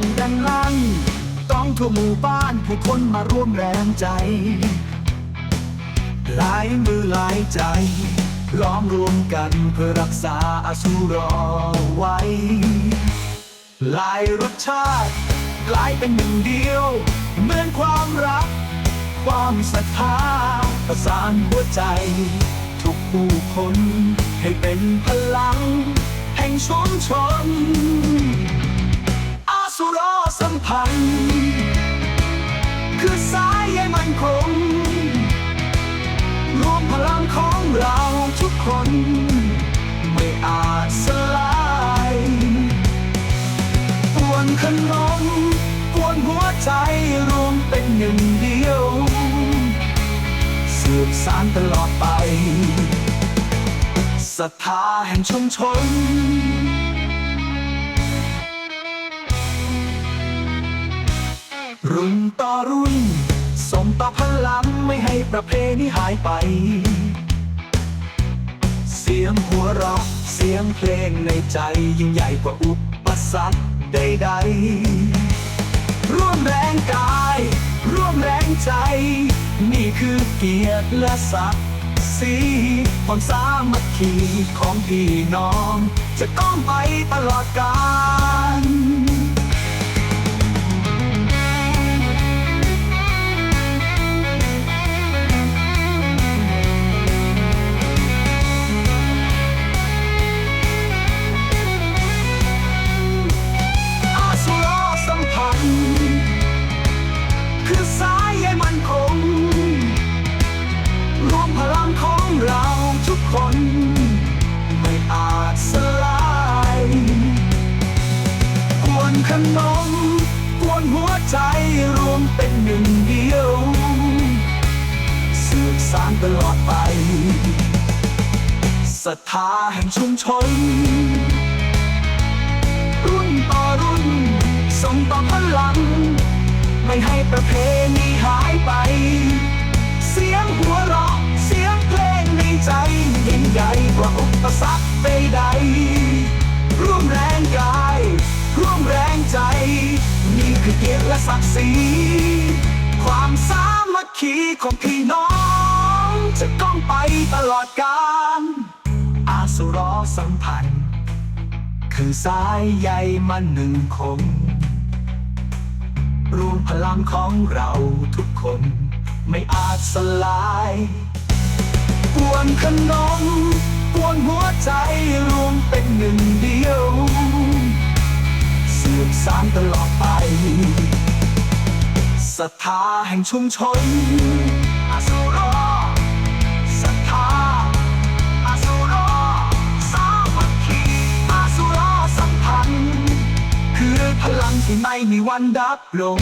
ต้องดังลั่นต้องทั่วหมู่บ้านผู้คนมาร่วมแรงใจ หลายมือหลายใจล้อมรวมกันเพื่อรักษาอสุรไว้ หลายรสชาติกลายเป็นหนึ่งเดียว เหมือนความรัก ความศรัทธาประสานหัวใจ ทุกผู้คนให้เป็นพลัง แห่งชุมชน สุรสัมพันธ์ คือสายใยมันคง รวมพลังของเราทุกคน ไม่อาจสลายปวนขนมปวนหัวใจรวมเป็นหนึ่งเดียว สืบสานตลอดไปศรัทธาแห่งชุมชน รุ่นต่อรุ่นส่งต่อพลังไม่ให้ประเพณีหายไป เสียงหัวเราะเสียงเพลงในใจยิ่งใหญ่กว่าอุปสรรคใดๆ ร่วมแรงกาย ร่วมแรงใจ นี่คือเกียรติและศักดิ์ศรีความสามัคคีของพี่น้อง จะก้องไปตลอดกาล ขนมกวนหัวใจรวมเป็นหนึ่งเดียวสืบสานตลอดไปศรัทธาแห่งชุมชน รุ่นต่อรุ่นส่งต่อพลัง ไม่ให้ประเพณีหายไป เสียงหัวเราะเสียงเพลงในใจยิ่งใหญ่กว่าอุปสรรคใดๆ ศักดิ์ศรีความสามัคคีของพี่น้อง จะก้องไปตลอดกาลอาสุรสัมพันธ์ คือสายใยมันหนึ่งคงรวมพลังของเราทุกคนไม่อาจสลายปวนขนมปวนหัวใจรวมเป็นหนึ่งเดียว สืบสานตลอดไป ศรัทธาแห่งชุมชนอาซูโรศรัทธาอาซูโรสามัคคีอาซูโรสัมพันธ์คือพลังที่ไม่มีวันดับลง